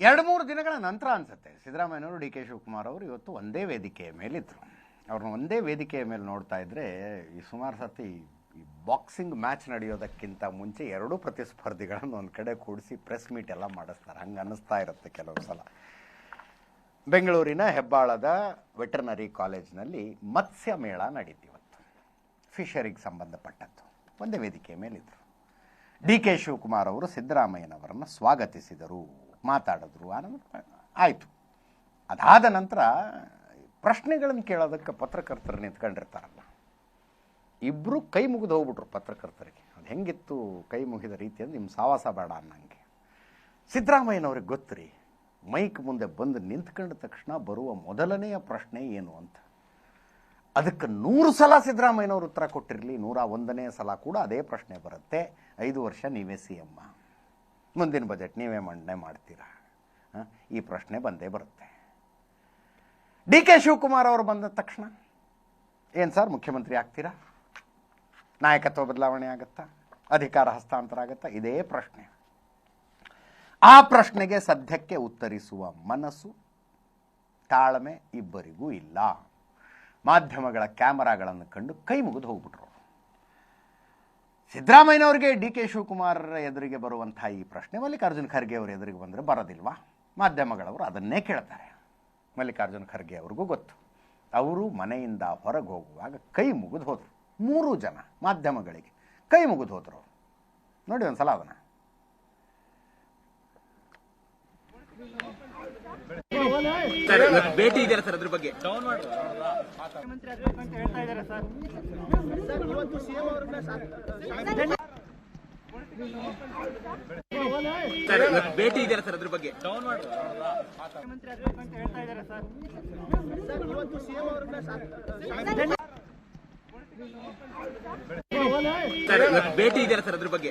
ಎರಡು ಮೂರು ದಿನಗಳ ನಂತರ ಅನ್ಸುತ್ತೆ. ಸಿದ್ದರಾಮಯ್ಯನವರು ಡಿ ಕೆ ಶಿವಕುಮಾರ್ ಅವರು ಇವತ್ತು ಒಂದೇ ವೇದಿಕೆಯ ಮೇಲಿದ್ದರು ಅವ್ರನ್ನ ಒಂದೇ ವೇದಿಕೆಯ ಮೇಲೆ ನೋಡ್ತಾ ಇದ್ದರೆ ಈ ಸುಮಾರು ಸತಿ ಈ ಬಾಕ್ಸಿಂಗ್ ಮ್ಯಾಚ್ ನಡೆಯೋದಕ್ಕಿಂತ ಮುಂಚೆ ಎರಡೂ ಪ್ರತಿಸ್ಪರ್ಧಿಗಳನ್ನು ಒಂದು ಕಡೆ ಕೂಡಿಸಿ ಪ್ರೆಸ್ ಮೀಟ್ ಎಲ್ಲ ಮಾಡಿಸ್ತಾರೆ. ಹಂಗೆ ಅನ್ನಿಸ್ತಾ ಇರುತ್ತೆ ಕೆಲವು ಸಲ. ಬೆಂಗಳೂರಿನ ಹೆಬ್ಬಾಳದ ವೆಟರ್ನರಿ ಕಾಲೇಜಿನಲ್ಲಿ ಮತ್ಸ್ಯ ಮೇಳ ನಡೀತು ಇವತ್ತು. ಫಿಶರಿಗೆ ಸಂಬಂಧಪಟ್ಟದ್ದು. ಒಂದೇ ವೇದಿಕೆಯ ಮೇಲಿದ್ದರು ಡಿ ಕೆ ಶಿವಕುಮಾರ್ ಅವರು ಸಿದ್ದರಾಮಯ್ಯನವರನ್ನು ಸ್ವಾಗತಿಸಿದರು. ಮಾತಾಡಿದ್ರು ಆನಂತರ ಆಯಿತು. ಅದಾದ ನಂತರ ಪ್ರಶ್ನೆಗಳನ್ನು ಕೇಳೋದಕ್ಕೆ ಪತ್ರಕರ್ತರು ನಿಂತ್ಕೊಂಡಿರ್ತಾರಲ್ಲ. ಇಬ್ಬರು ಕೈ ಮುಗಿದು ಹೋಗ್ಬಿಟ್ರು ಪತ್ರಕರ್ತರಿಗೆ. ಅದು ಹೆಂಗಿತ್ತು ಕೈ ಮುಗಿದ ರೀತಿ ಅಂದ್ರೆ ನಿಮ್ಮ ಸಾವಾಸ ಬೇಡ ಅನ್ನಂಗೆ. ಸಿದ್ದರಾಮಯ್ಯನವ್ರಿಗೆ ಗೊತ್ತು ರೀ ಮೈಕ್ ಮುಂದೆ ಬಂದು ನಿಂತ್ಕೊಂಡ ತಕ್ಷಣ ಬರುವ ಮೊದಲನೆಯ ಪ್ರಶ್ನೆ ಏನು ಅಂತ. ಅದಕ್ಕೆ ನೂರು ಸಲ ಸಿದ್ದರಾಮಯ್ಯನವರು ಉತ್ತರ ಕೊಟ್ಟಿರಲಿ, ನೂರ ಒಂದನೇ ಸಲ ಕೂಡ ಅದೇ ಪ್ರಶ್ನೆ ಬರುತ್ತೆ. ಐದು ವರ್ಷ ನೀವೇ ಸಿ ಎಮ್ಮ ಮುಂದಿನ ಬಜೆಟ್ ನೀವೇ ಮಂಡನೆ ಮಾಡ್ತೀರಾ? ಈ ಪ್ರಶ್ನೆ ಬಂದೇ ಬರುತ್ತೆ. ಡಿ ಕೆ ಶಿವಕುಮಾರ್ ಅವರು ಬಂದ ತಕ್ಷಣ ಏನು ಸರ್, ಮುಖ್ಯಮಂತ್ರಿ ಆಗ್ತೀರಾ? ನಾಯಕತ್ವ ಬದಲಾವಣೆ ಆಗುತ್ತಾ? ಅಧಿಕಾರ ಹಸ್ತಾಂತರ ಆಗುತ್ತಾ ಇದೇ ಪ್ರಶ್ನೆ. ಆ ಪ್ರಶ್ನೆಗೆ ಸದ್ಯಕ್ಕೆ ಉತ್ತರಿಸುವ ಮನಸ್ಸು ತಾಳ್ಮೆ ಇಬ್ಬರಿಗೂ ಇಲ್ಲ. ಮಾಧ್ಯಮಗಳ ಕ್ಯಾಮರಾಗಳನ್ನು ಕಂಡು ಕೈ ಮುಗಿದು ಹೋಗ್ಬಿಟ್ರು. ಸಿದ್ದರಾಮಯ್ಯನವ್ರಿಗೆ ಡಿ ಕೆ ಶಿವಕುಮಾರ್ ಎದುರಿಗೆ ಬರುವಂಥ ಈ ಪ್ರಶ್ನೆ, ಮಲ್ಲಿಕಾರ್ಜುನ ಖರ್ಗೆ ಅವರ ಎದುರಿಗೆ ಬಂದರೆ ಬರೋದಿಲ್ವಾ? ಮಾಧ್ಯಮಗಳವರು ಅದನ್ನೇ ಕೇಳ್ತಾರೆ. ಮಲ್ಲಿಕಾರ್ಜುನ ಖರ್ಗೆ ಅವ್ರಿಗೂ ಗೊತ್ತು. ಅವರು ಮನೆಯಿಂದ ಹೊರಗೆ ಹೋಗುವಾಗ ಕೈ ಮುಗಿದು ಹೋದರು. ಮೂರು ಜನ ಮಾಧ್ಯಮಗಳಿಗೆ ಕೈ ಮುಗಿದು ಹೋದರು. ಅವರು ನೋಡಿ ಒಂದ್ಸಲ ಅದನ್ನ. ಸರ್ ಭೇಟಿ ಇದೆಯಲ್ಲ ಸರ್ ಅದ್ರ ಬಗ್ಗೆ. ಮುಖ್ಯಮಂತ್ರಿ ಆಗ್ಬೇಕು ಅಂತ ಹೇಳ್ತಾ ಇದ್ದಾರೆ ಸರ್. ಸರ್ ಭೇಟಿ ಇದೆಯಲ್ಲ ಸರ್ ಅದ್ರ ಬಗ್ಗೆ. ಮುಖ್ಯಮಂತ್ರಿ ಅಂತ ಹೇಳ್ತಾ ಇದ್ದಾರೆ ಸರ್. ಸರ್ ಇವತ್ತು ಭೇಟಿ ಇದೆಯಲ್ಲ ಸರ್ ಅದ್ರ ಬಗ್ಗೆ.